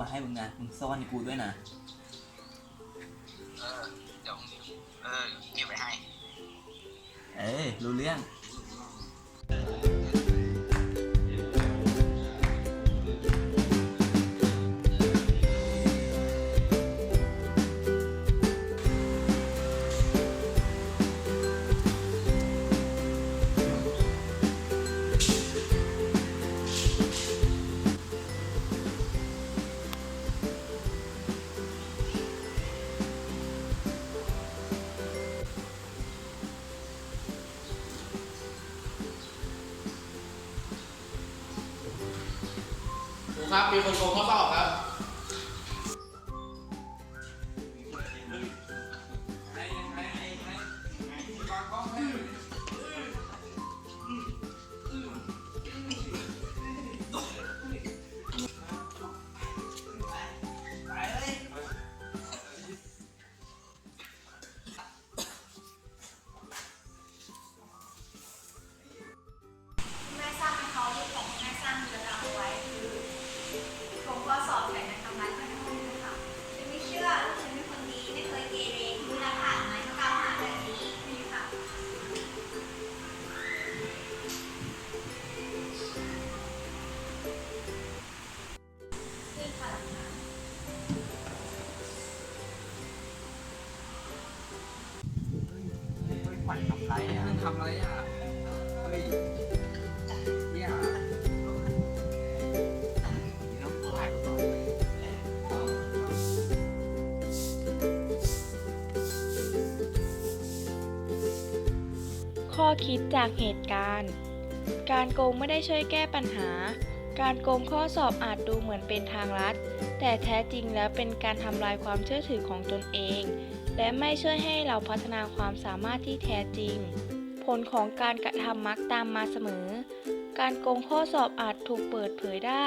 มาให้มึงนะมึงซ่อนในกูด้วยนะ เออเดี๋ยวเออเก็บไว้ให้ เอ้ยรู้เรื่อง ครับ มีคนโกงข้อสอบครับ ไรอะทำอะไรอะเฮ้ยเนี่ยน้องถ่ายก่อนข้อคิดจากเหตุการณ์ การโกงไม่ได้ช่วยแก้ปัญหา การโกงข้อสอบอาจดูเหมือนเป็นทางลัด แต่แท้จริงแล้วเป็นการทำลายความเชื่อถือของตนเอง และไม่ช่วยให้เราพัฒนาความสามารถที่แท้จริง ผลของการกระทำมักตามมาเสมอ การโกงข้อสอบอาจถูกเปิดเผยได้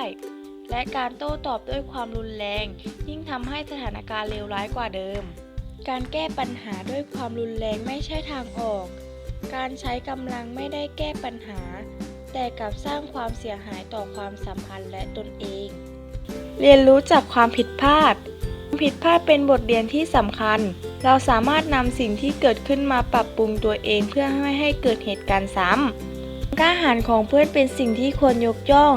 และการโต้ตอบด้วยความรุนแรง ยิ่งทำให้สถานการณ์เลวร้ายกว่าเดิม การแก้ปัญหาด้วยความรุนแรงไม่ใช่ทางออก การใช้กำลังไม่ได้แก้ปัญหา แต่กลับสร้างความเสียหายต่อความสัมพันธ์และตนเอง เรียนรู้จากความผิดพลาดความผิดพลาดเป็นบทเรียนที่สำคัญ เราสามารถนำสิ่งที่เกิดขึ้นมาปรับปรุงตัวเองเพื่อไม่ให้เกิดเหตุการณ์ซ้ำกล้าหาญของเพื่อนเป็นสิ่งที่ควรยกย่อง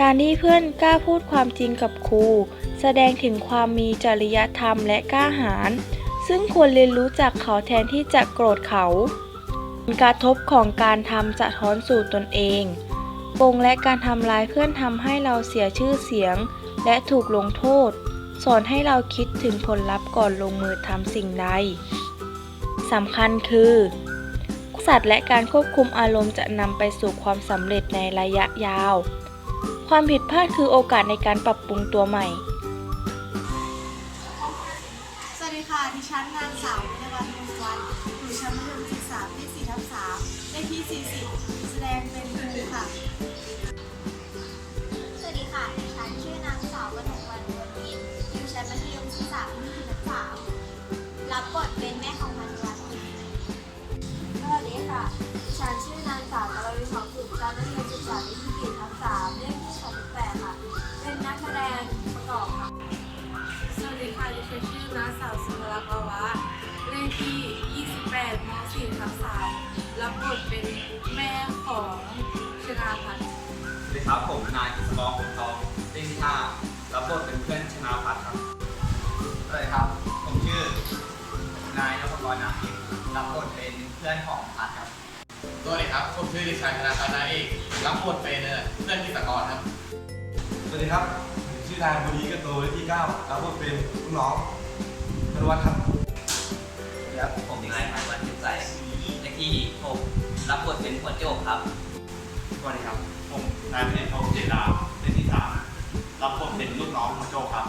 การที่เพื่อนกล้าพูดความจริงกับครู แสดงถึงความมีจริยธรรมและกล้าหาญซึ่งควรเรียนรู้จากเขาแทนที่จะโกรธเขา ผลกระทบของการทำจะท้อนสู่ตนเองโกงและการทำร้ายเพื่อนทำให้เราเสียชื่อเสียง และถูกลงโทษ สอนให้เราคิดถึงผลลัพธ์ก่อนลงมือทำสิ่งใดสำคัญคือสัตว์และการควบคุมอารมณ์จะนำไปสู่ความสำเร็จในระยะยาว ความผิดพลาดคือโอกาสในการปรับปรุงตัวใหม่ สวัสดีค่ะ ดิฉันนางสาววินวันมุงวันอยู่ชั้นมัธยมศึกษาปี4ทับ3เลขที่ 40 ม่ของพันวันสวัสดีค่ะดิฉันชื่อนางสาวกรวิภาสุขชั้นมัธยมศึกษาปีที่4ทับ3เลขที่38ค่ะ เป็นนักแสดงประกอบค่ะ สวัสดีค่ะดิฉันชื่อนางสาวสุนทรภาวะเลขที่28ม4ทับ3รับบทเป็นแม่ของชนาพัฒน์สวัสดีครับผมนายกิษกรผมทองเลขที่ห้ารับบทเป็นเพื่อนชนาพัฒน์ กรนาคินรับบทเป็นเพื่อนของพัฒน์ครับสวัสดีครับผมชื่อดิฉันธนาคารนาเอกรับบทเป็นเพื่อนกิจกรครับ สวัสดีครับผมชื่อนายบุรีกระโตเลขที่9รับบทเป็นลูกน้องธนวัฒน์ครับครับผมนายพันวันจุดใสเลขที่หกรับบทเป็นหัวโจกครับสวัสดีครับ ผมนายพเนจรพงษ์เจดาเลขที่สามรับบทเป็นลูกน้องของโจครับ